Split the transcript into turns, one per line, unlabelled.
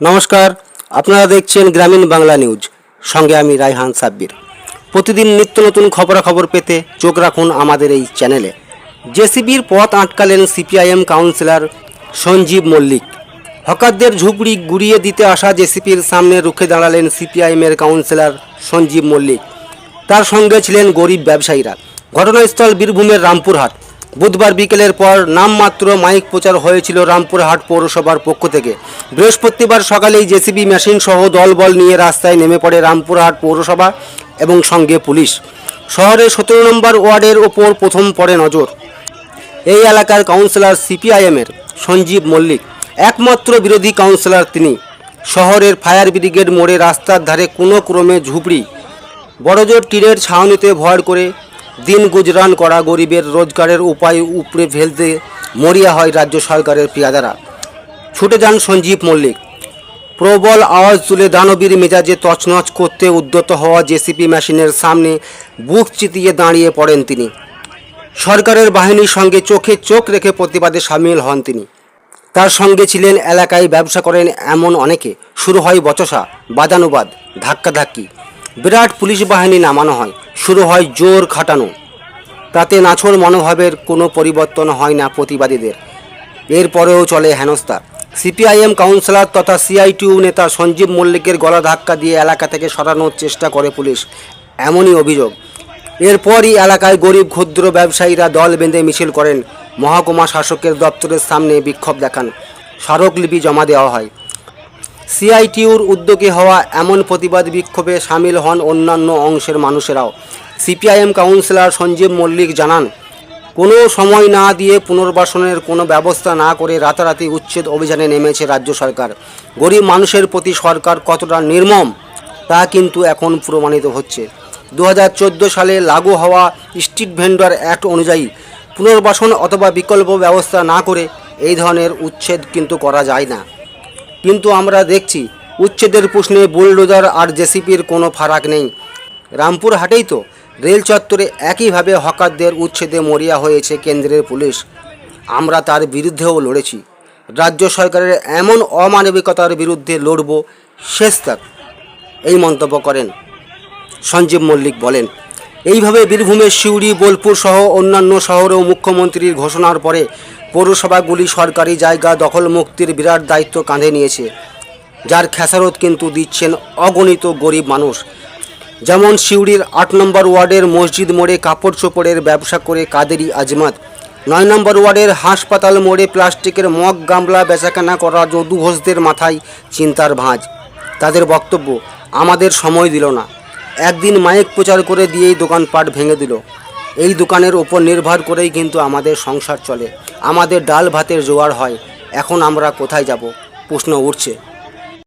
নমস্কার, আপনারা দেখছেন গ্রামীণ বাংলা নিউজ। সঙ্গে আমি রায়হান সাব্বির। প্রতিদিন নিত্য নতুন খবরাখবর পেতে চোখ রাখুন আমাদের এই চ্যানেলে। জেসিবির পথ আটকালেন সিপিআইএম কাউন্সিলর সঞ্জীব মল্লিক। হকারদের ঝুপড়ি গুড়িয়ে দিতে আসা জেসিপির সামনে রুখে দাঁড়ালেন সিপিআইএমের কাউন্সিলর সঞ্জীব মল্লিক। তার সঙ্গে ছিলেন গরিব ব্যবসায়ীরা। ঘটনাস্থল বীরভূমের রামপুরহাট। বুধবার বিকেলের পর নামমাত্র মাইক প্রচার হয়েছিল রামপুরহাট পৌরসভার পক্ষ থেকে। বৃহস্পতিবার সকালেই জেসিবি মেশিন সহ দলবল নিয়ে রাস্তায় নেমে পড়ে রামপুরহাট পৌরসভা এবং সঙ্গে পুলিশ। শহরের সতেরো নম্বর ওয়ার্ডের ওপর প্রথম পড়ে নজর। এই এলাকার কাউন্সিলর সিপিআইএমের সঞ্জীব মল্লিক। একমাত্র বিরোধী কাউন্সিলর তিনি। শহরের ফায়ার ব্রিগেড মোড়ে রাস্তার ধারে কোনো ক্রমে ঝুপড়ি। বড়জোর টিনের ছাউনিতে ভর করে দিন গুজরান করা গরিবের রোজগারের উপায় উপড়ে ফেলতে মরিয়া হয় রাজ্য সরকারের পেয়াদারা। ছুটে যান সঞ্জীব মল্লিক। প্রবল আওয়াজ তুলে দানবীর মেজাজে তছনছ করতে উদ্যত হওয়া জেসিপি মেশিনের সামনে বুক চিতিয়ে দাঁড়িয়ে পড়েন তিনি। সরকারের বাহিনীর সঙ্গে চোখে চোখ রেখে প্রতিবাদে সামিল হন তিনি। তার সঙ্গে ছিলেন এলাকায় ব্যবসা করেন এমন অনেকে। শুরু হয় বচসা, বাদানুবাদ, ধাক্কাধাক্কি। বিরাট পুলিশ বাহিনী নামানো হয়। শুরু হয় জোর খাটানো। তাতে নাছর মনোভাবের কোনো পরিবর্তন হয় না প্রতিবাদীদের। এরপরেও চলে হেনস্থা। সিপিআইএম কাউন্সিলর তথা সিআইটিউ নেতা সঞ্জীব মল্লিকের গলা ধাক্কা দিয়ে এলাকা থেকে সরানোর চেষ্টা করে পুলিশ। এমনই অভিযোগ। এরপরই এলাকায় গরিব ক্ষুদ্র ব্যবসায়ীরা দল বেঁধে মিছিল করেন। মহকুমা শাসকের দপ্তরের সামনে বিক্ষোভ দেখান। স্মারকলিপি জমা দেওয়া হয়। সিআইটিউর উদ্যোগে হওয়া এমন প্রতিবাদ বিক্ষোভে সামিল হন অন্যান্য অংশের মানুষেরাও। সিপিআইএম কাউন্সিলর সঞ্জীব মল্লিক জানান, কোনো সময় না দিয়ে পুনর্বাসনের কোনো ব্যবস্থা না করে রাতারাতি উচ্ছেদ অভিযানে নেমেছে রাজ্য সরকার। গরিব মানুষের প্রতি সরকার কতটা নির্মম, তা কিন্তু এখন প্রমাণিত হচ্ছে। দু হাজার চোদ্দ সালে লাগু হওয়া স্ট্রিট ভেন্ডর অ্যাক্ট অনুযায়ী পুনর্বাসন অথবা বিকল্প ব্যবস্থা না করে এই ধরনের উচ্ছেদ কিন্তু করা যায় না। কিন্তু আমরা দেখছি উচ্ছেদের প্রশ্নে বুলডোজার আর জেসিপির কোনো ফারাক নেই। রামপুর হাটেই তো রেল চত্বরে একইভাবে হকারদের উচ্ছেদে মরিয়া হয়েছে কেন্দ্রের পুলিশ। আমরা তার বিরুদ্ধেও লড়েছি। রাজ্য সরকারের এমন অমানবিকতার বিরুদ্ধে লড়ব শেষ তক। এই মন্তব্য করেন সঞ্জীব মল্লিক বলেন। এইভাবে বীরভূমের সিউড়ি, বোলপুর সহ অন্যান্য শহরেও মুখ্যমন্ত্রীর ঘোষণার পরে পৌরসভাগুলি সরকারি জায়গা দখল মুক্তির বিরাট দায়িত্ব কাঁধে নিয়েছে, যার খেসারত কিন্তু দিচ্ছেন অগণিত গরিব মানুষ। যেমন সিউড়ির আট নম্বর ওয়ার্ডের মসজিদ মোড়ে কাপড় চোপড়ের ব্যবসা করে কাদেরি আজমাত। নয় নম্বর ওয়ার্ডের হাসপাতাল মোড়ে প্লাস্টিকের মগ, গামলা বেচাকেনা করা যদু ঘোষদের মাথায় চিন্তার ভাঁজ। তাদের বক্তব্য, আমাদের সময় দিল না। একদিন মাইক প্রচার করে দিয়েই দোকানপাট ভেঙে দিল। এই দোকানের ওপর নির্ভর করেই কিন্তু আমাদের সংসার চলে। আমাদের ডাল ভাতের জোগাড় হয়। এখন আমরা কোথায় যাব? প্রশ্ন উঠছে।